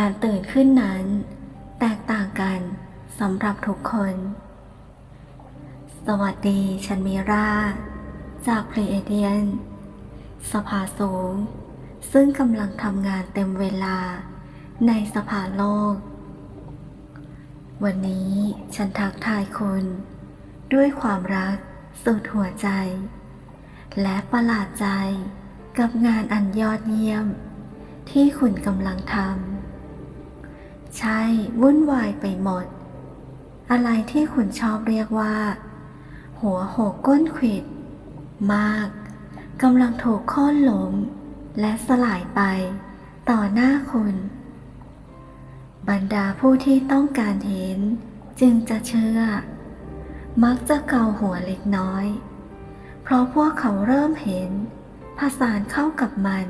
การตื่นขึ้นนั้น แตกต่างกันสำหรับทุกคน สวัสดีฉันมีรา จากพลีเอเดียน สภาสูง ซึ่งกำลังทำงานเต็มเวลาในสภาโลก วันนี้ฉันทักทายคุณด้วยความรักสุดหัวใจ และประหลาดใจกับงานอันยอดเยี่ยม ที่คุณกำลังทำ ใช่วุ่นวายไปหมด อะไรที่คุณชอบเรียกว่า หัวโหกก้นขวิด มากกำลังถูกโค่นล้มและสลายไป ต่อหน้าคุณ บรรดาผู้ที่ต้องการเห็น จึงจะเชื่อ มักจะเกาหัวเล็กน้อย เพราะพวกเขาเริ่มเห็นผสานเข้ากับมัน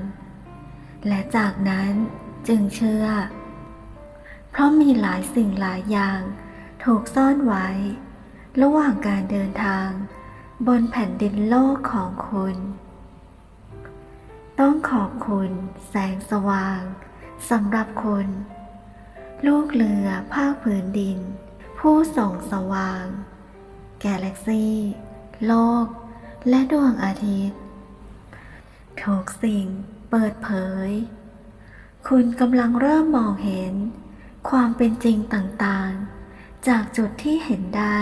และจากนั้นจึงเชื่อ เพราะมีหลายสิ่งหลายอย่างถูกซ่อนไว้ ระหว่างการเดินทาง บนแผ่นดินโลกของคุณ ต้องขอบคุณแสงสว่างสำหรับคุณ ลูกเรือภาคพื้นดิน ผู้ส่องสว่าง แกาแล็กซี่ โลก และดวงอาทิตย์ทุกสิ่งเปิดเผย คุณกำลังเริ่มมองเห็น ความเป็นจริงต่างๆ จากจุดที่เห็นได้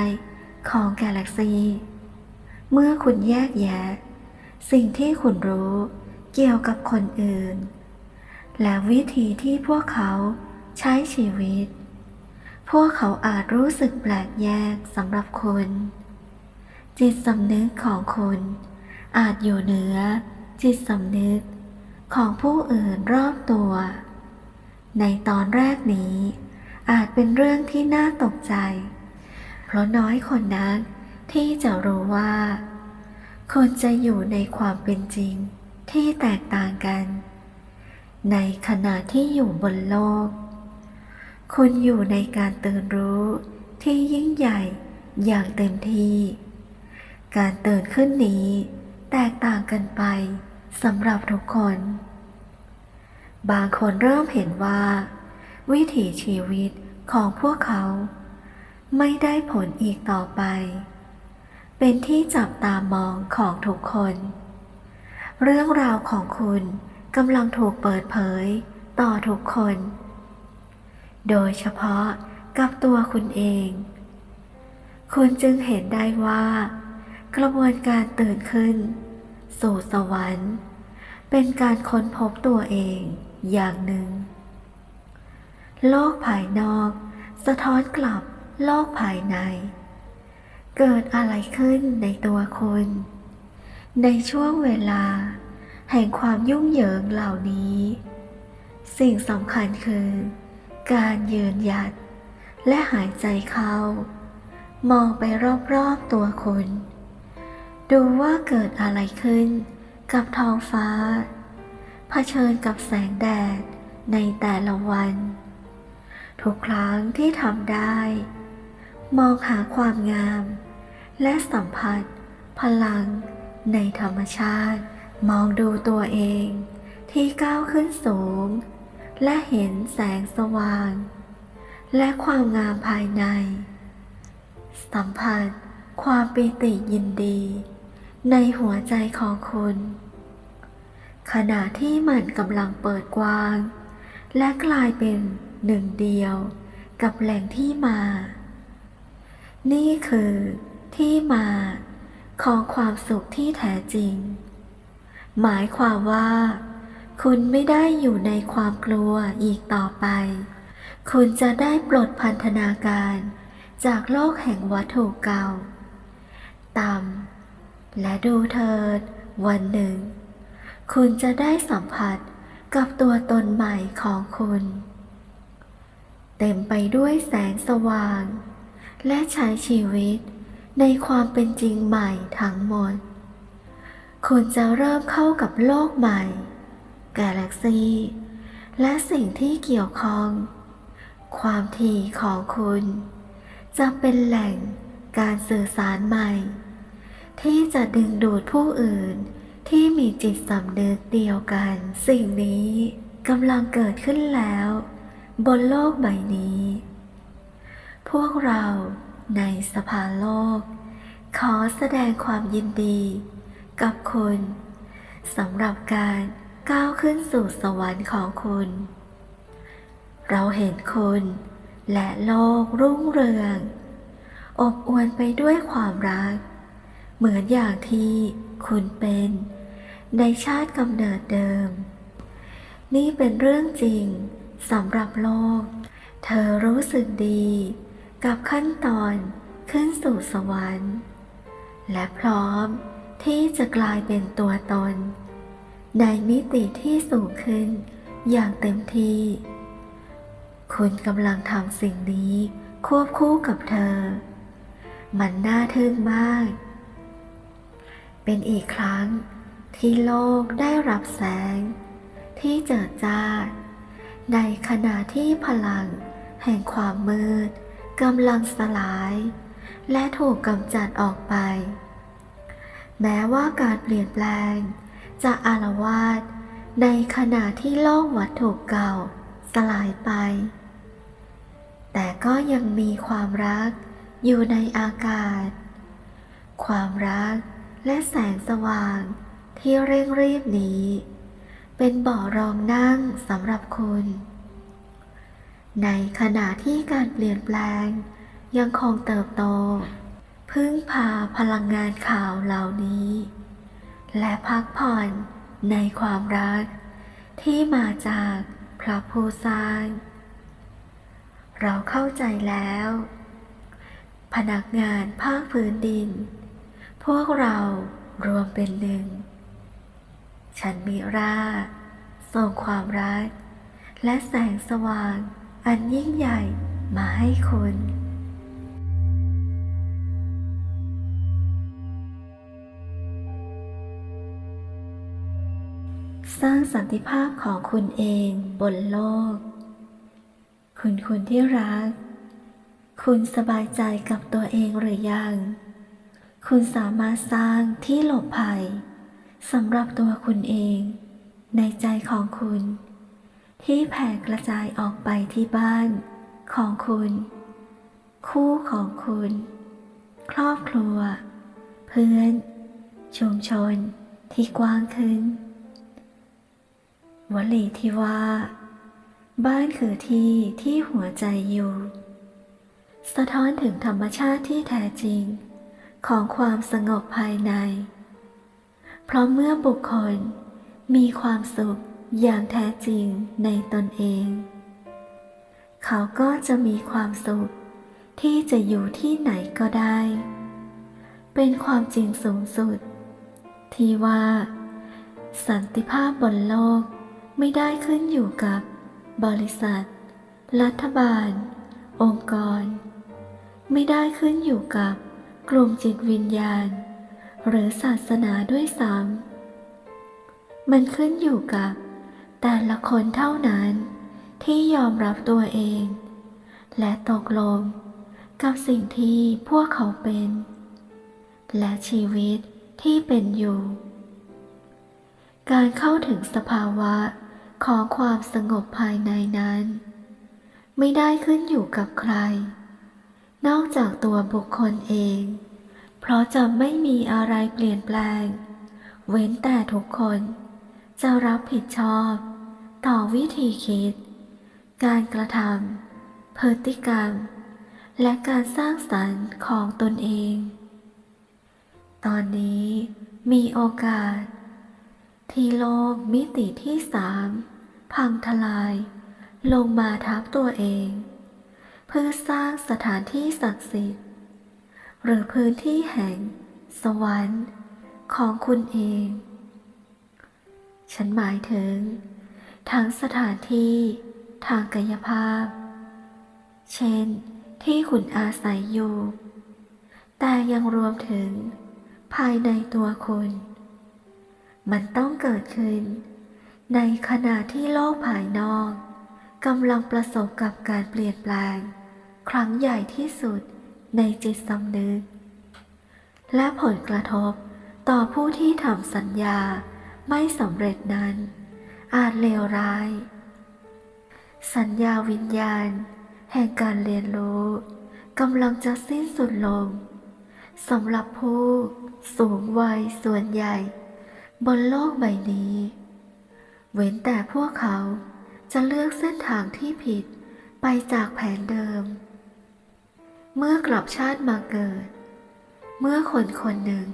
ของกาแล็กซี เมื่อคุณแยกแยะ สิ่งที่คุณรู้เกี่ยวกับคนอื่น และวิธีที่พวกเขาใช้ชีวิต พวกเขาอาจรู้สึกแปลกแยกสำหรับคุณ จิตสำนึกของคุณอาจอยู่เหนือจิตสำนึกของผู้อื่นรอบตัว ในตอนแรกนี้ อาจเป็นเรื่องที่น่าตกใจ เพราะน้อยคนนักที่จะรู้ว่า คนจะอยู่ในความเป็นจริงที่แตกต่างกัน ในขณะที่อยู่บนโลก คุณอยู่ในการตื่นรู้ที่ยิ่งใหญ่อย่างเต็มที่ การตื่นขึ้นนี้แตกต่างกันไปสำหรับทุกคน บางคนเริ่มเห็นว่า วิถีชีวิตของพวกเขา ไม่ได้ผลอีกต่อไป เป็นที่จับตามองของทุกคน เรื่องราวของคุณกำลังถูกเปิดเผยต่อทุกคน โดยเฉพาะกับตัวคุณเอง คุณจึงเห็นได้ว่า กระบวนการตื่นขึ้น สู่สวรรค์ เป็นการค้นพบตัวเอง อย่างหนึ่ง โลกภายนอก สะท้อนกลับโลกภายใน เกิดอะไรขึ้นในตัวคุณ ในช่วงเวลา แห่งความยุ่งเหยิงเหล่านี้ สิ่งสำคัญคือ การยืนหยัด และหายใจเข้ามองไปรอบๆตัวคุณ ดูว่าเกิดอะไรขึ้นกับท้องฟ้า เผชิญกับแสงแดดในแต่ละวัน ทุกครั้งที่ทำได้ มองหาความงาม และสัมผัส พลังในธรรมชาติ มองดูตัวเองที่ก้าวขึ้นสูง และเห็นแสงสว่าง และความงามภายใน สัมผัสความปิติยินดี ในหัวใจของคุณ ขณะที่มันกำลังเปิดกว้าง และกลายเป็นหนึ่งเดียวกับแหล่งที่มา นี่คือที่มาของความสุขที่แท้จริง หมายความว่า คุณไม่ได้อยู่ในความกลัวอีกต่อไป คุณจะได้ปลดพันธนาการจากโลกแห่งวัตถุเก่า ต่ำและดูเถิดวันหนึ่ง คุณจะได้สัมผัสกับตัวตนใหม่ของคุณ เต็มไปด้วยแสงสว่าง และใช้ชีวิตในความเป็นจริงใหม่ทั้งหมด คุณจะเริ่มเข้ากับโลกใหม่ กาแล็กซี และสิ่งที่เกี่ยวข้อง ความถี่ของคุณ จะเป็นแหล่งการสื่อสารใหม่ ที่จะดึงดูดผู้อื่น ที่มีจิตสำนึกเดียวกัน สิ่งนี้กำลังเกิดขึ้นแล้ว บนโลกใบนี้ พวกเราในสภาโลก ขอแสดงความยินดี กับคุณสำหรับการก้าวขึ้นสู่สวรรค์ของคุณ เราเห็นคุณ และโลกรุ่งเรือง อบอวลไปด้วยความรัก เหมือนอย่างที่คุณเป็น ในชาติกำเนิดเดิม นี่เป็นเรื่องจริงสำหรับโลก เธอรู้สึกดี กับขั้นตอนขึ้นสู่สวรรค์ และพร้อมที่จะกลายเป็นตัวตน ในมิติที่สูงขึ้นอย่างเต็มที่ คุณกำลังทำสิ่งนี้ควบคู่กับเธอ มันน่าทึ่งมาก เป็นอีกครั้ง ที่โลกได้รับแสง ที่เจิดจ้า ในขณะที่พลัง แห่งความมืดกำลังสลาย และถูกกำจัดออกไป แม้ว่าการเปลี่ยนแปลง จะอารวาสในขณะที่โลกวัตถุเก่าสลายไป แต่ก็ยังมีความรักอยู่ในอากาศ ความรักและแสงสว่าง ที่เร่งรีบนี้ เป็นเบ่อรองนั่งสำหรับคุณ ในขณะที่การเปลี่ยนแปลง ยังคงเติบโต พึ่งพาพลังงานข่าวเหล่านี้ และพักผ่อนในความรัก ที่มาจากพระผู้สร้าง เราเข้าใจแล้ว พนักงานภาคพื้นดิน พวกเรารวมเป็นหนึ่ง ฉันมีราส่งความรัก และแสงสว่าง อันยิ่งใหญ่มาให้คุณสร้างสันติภาพของคุณเองบนโลก คุณคุณที่รัก คุณสบายใจกับตัวเองหรือยัง คุณสามารถสร้างที่หลบภัย สำหรับตัวคุณเอง ในใจของคุณ ที่แผ่กระจายออกไปที่บ้านของคุณ คู่ของคุณ ครอบครัว เพื่อน ชุมชนที่กว้างขึ้น วลีที่ว่า บ้านคือที่ที่หัวใจอยู่ สะท้อนถึงธรรมชาติที่แท้จริง ของความสงบภายใน เพราะเมื่อบุคคลมีความสุขอย่างแท้จริงในตนเอง เขาก็จะมีความสุขที่จะอยู่ที่ไหนก็ได้ เป็นความจริงสูงสุด ที่ว่า สันติภาพบนโลกไม่ได้ขึ้นอยู่กับบริษัท รัฐบาล องค์กร ไม่ได้ขึ้นอยู่กับกลุ่มจิตวิญญาณ หรือศาสนาด้วยซ้ำมันขึ้นอยู่กับ แต่ละคนเท่านั้นที่ยอมรับตัวเอง และตกลงกับสิ่งที่พวกเขาเป็น และชีวิตที่เป็นอยู่ การเข้าถึงสภาวะของความสงบภายในนั้น ไม่ได้ขึ้นอยู่กับใคร นอกจากตัวบุคคลเอง เพราะจะไม่มีอะไรเปลี่ยนแปลง เว้นแต่ทุกคน จะรับผิดชอบ ต่อวิธีคิด การกระทำพฤติกรรม และการสร้างสรรค์ของตนเอง ตอนนี้มีโอกาส ที่โลกมิติที่สามพังทลาย ลงมาทับตัวเอง เพื่อสร้างสถานที่ศักดิ์สิทธิ์ หรือพื้นที่แห่ง สวรรค์ของคุณเอง ฉันหมายถึง ทั้งสถานที่ทางกายภาพ เช่น ที่คุณอาศัยอยู่ แต่ยังรวมถึง ภายในตัวคุณ มันต้องเกิดขึ้น ในขณะที่โลกภายนอกกำลังประสบกับการเปลี่ยนแปลง ครั้งใหญ่ที่สุด ในจิตสำนึก และผลกระทบต่อผู้ที่ทำสัญญาไม่สำเร็จนั้น อาจเลวร้าย สัญญาวิญญาณ แห่งการเรียนรู้กำลังจะสิ้นสุดลงสำหรับผู้สูงวัยส่วนใหญ่ บนโลกใบนี้ เว้นแต่พวกเขาจะเลือกเส้นทางที่ผิดไปจากแผนเดิม เมื่อกลับชาติมาเกิด เมื่อคนคนหนึ่ง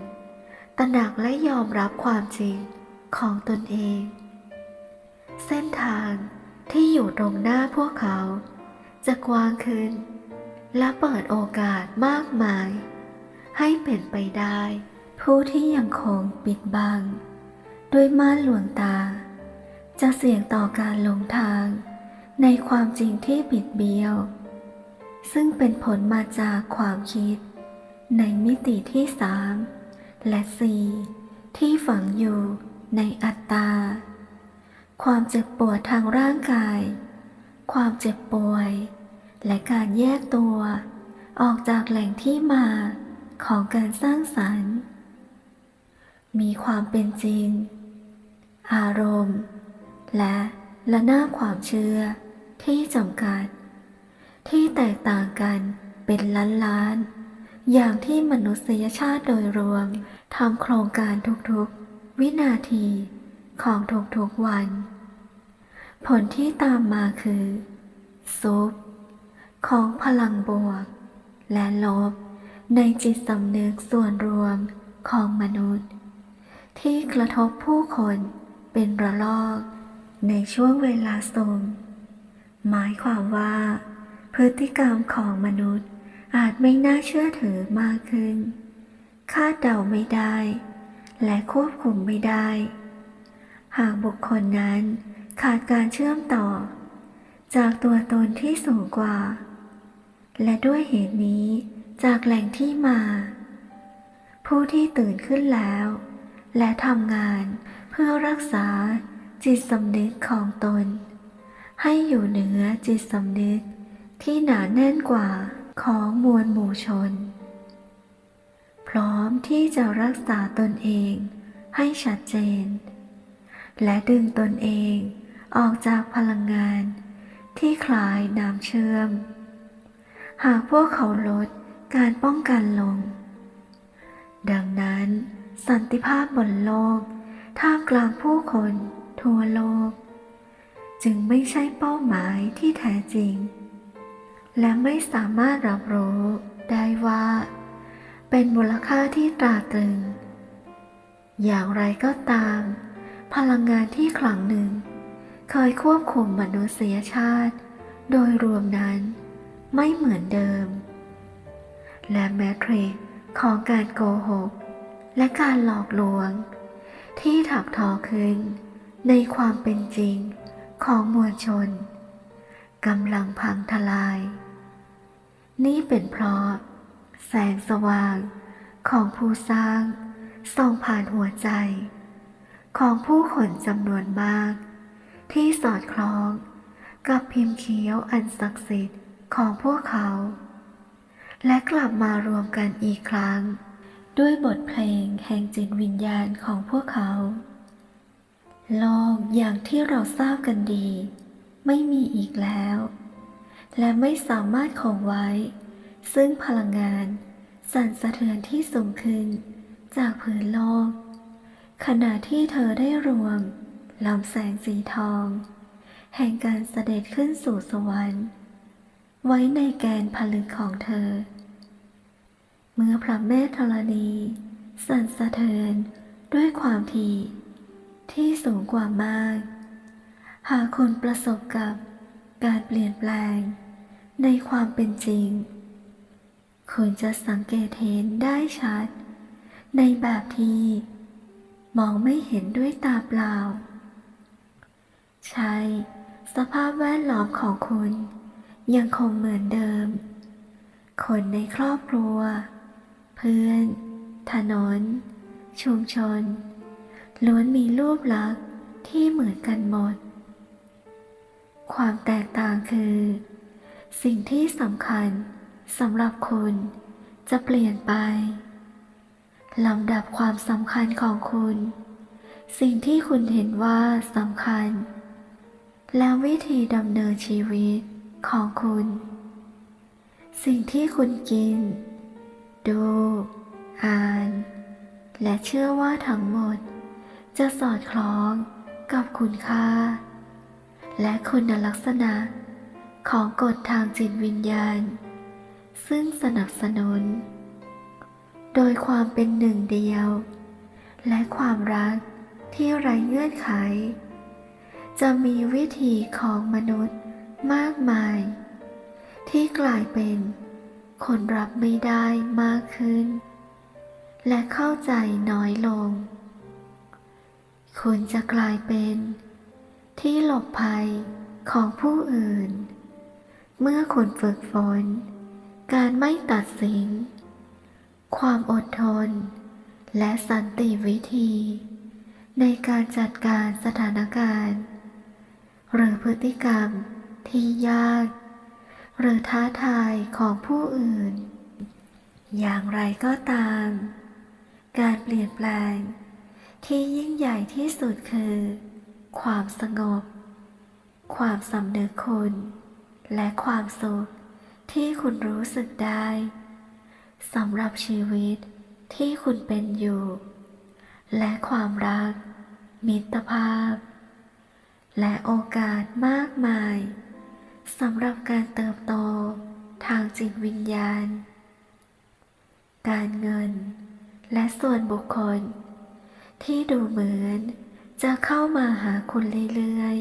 ตระหนักและยอมรับความจริงของตนเอง เส้นทางที่อยู่ตรงหน้าพวกเขา จะกว้างขึ้น และเปิดโอกาสมากมาย ให้เป็นไปได้ ผู้ที่ยังคงปิดบัง ด้วยม่านลวงตา จะเสี่ยงต่อการหลงทางในความจริงที่บิดเบี้ยว ซึ่งเป็นผลมาจากความคิด ในมิติที่สามและสี่ที่ฝังอยู่ในอัตตา ความเจ็บปวดทางร่างกาย ความเจ็บป่วย และการแยกตัว ออกจากแหล่งที่มาของการสร้างสรรค์ มีความเป็นจริง อารมณ์ และละหน้าดความเชื่อที่จำกัด ที่แตกต่างกันเป็นล้านล้านๆ อย่างที่มนุษยชาติโดยรวมทำโครงการทุกๆ วินาทีของทุกๆวัน ผลที่ตามมาคือซุปของพลังบวก และลบ ในจิตสำนึกส่วนรวมของมนุษย์ ที่กระทบผู้คนเป็นระลอก ในช่วงเวลาทรงหมายความว่า พฤติกรรมของมนุษย์อาจไม่น่าเชื่อถือมากขึ้น คาดเดาไม่ได้ และควบคุมไม่ได้ หากบุคคลนั้นขาดการเชื่อมต่อ จากตัวตนที่สูงกว่า และด้วยเหตุนี้จากแหล่งที่มา ผู้ที่ตื่นขึ้นแล้ว และทำงานเพื่อรักษาจิตสำนึกของตน ให้อยู่เหนือจิตสำนึก ที่หนาแน่นกว่าของมวลหมู่ชน พร้อมที่จะรักษาตนเองให้ชัดเจน และดึงตนเองออกจากพลังงานที่คล้ายน้ำเชื่อม หากพวกเขาลดการป้องกันลง ดังนั้นสันติภาพบนโลกท่ามกลางผู้คนทั่วโลก จึงไม่ใช่เป้าหมายที่แท้จริง และไม่สามารถรับรู้ได้ว่า เป็นมูลค่าที่ตราตรึง อย่างไรก็ตาม พลังงานที่ครั้งหนึ่ง เคยควบคุมมนุษยชาติ โดยรวมนั้นไม่เหมือนเดิม และแมทริกของการโกหก และการหลอกลวง ที่ถักทอขึ้น ในความเป็นจริงของมวลชนกำลังพังทลาย นี่เป็นเพราะ แสงสว่างของผู้สร้างส่องผ่านหัวใจ ของผู้คนจำนวนมาก ที่สอดคล้องกับพิมพ์เขียวอันศักดิ์สิทธิ์ของพวกเขา และกลับมารวมกันอีกครั้ง ด้วยบทเพลงแห่งจิตวิญญาณของพวกเขา โลกอย่างที่เราทราบกันดี ไม่มีอีกแล้ว และไม่สามารถคงไว้ ซึ่งพลังงาน สั่นสะเทือนที่สูงขึ้น จากพื้นโลก ขณะที่เธอได้รวมลำแสงสีทอง แห่งการเสด็จขึ้นสู่สวรรค์ ไว้ในแกนผลึกของเธอ เมื่อพระแม่ธรณี สั่นสะเทือนด้วยความถี่ที่สูงกว่ามาก หากคุณประสบกับการเปลี่ยนแปลง ในความเป็นจริง คุณจะสังเกตเห็นได้ชัด ในแบบที่มองไม่เห็นด้วยตาเปล่า ใช่ สภาพแวดล้อมของคุณยังคงเหมือนเดิม คนในครอบครัว เพื่อน ถนน ชุมชน ล้วนมีรูปลักษณ์ที่เหมือนกันหมด ความแตกต่างคือ สิ่งที่สำคัญสำหรับคุณจะเปลี่ยนไปลำดับความสำคัญของคุณ สิ่งที่คุณเห็นว่าสำคัญ และวิธีดำเนินชีวิตของคุณ สิ่งที่คุณกิน ดู อ่าน และเชื่อว่าทั้งหมด จะสอดคล้องกับคุณค่า และคุณลักษณะ ของกฎทางจิตวิญญาณ ซึ่งสนับสนุน โดยความเป็นหนึ่งเดียว และความรักที่ไร้เงื่อนไข จะมีวิธีของมนุษย์มากมาย ที่กลายเป็นคนรับไม่ได้มากขึ้น และเข้าใจน้อยลง คุณจะกลายเป็นที่หลบภัยของผู้อื่น เมื่อคุณฝึกฝน การไม่ตัดสิน ความอดทน และสันติวิธี ในการจัดการสถานการณ์ หรือพฤติกรรมที่ยาก หรือท้าทายของผู้อื่น อย่างไรก็ตาม การเปลี่ยนแปลง ที่ยิ่งใหญ่ที่สุดคือ ความสงบ ความสำนึกคุณ และความสุขที่คุณรู้สึกได้สำหรับชีวิตที่คุณเป็นอยู่ และความรัก มิตรภาพ และโอกาสมากมายสำหรับการเติบโตทางจิตวิญญาณ การเงิน และส่วนบุคคล ที่ดูเหมือนจะเข้ามาหาคุณเรื่อย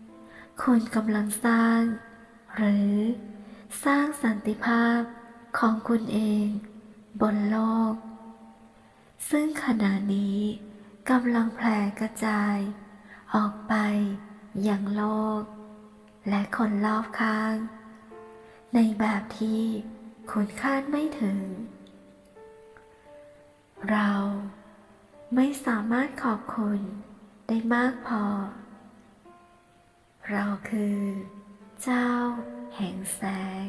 ๆ คุณกำลังสร้าง หรือสร้างสันติภาพของคุณเองบนโลก ซึ่งขณะนี้กำลังแผ่กระจาย ออกไปยังโลก และคนรอบข้าง ในแบบที่คุณคาดไม่ถึง เราไม่สามารถขอบคุณได้มากพอ เราคือ เจ้าแห่งแสง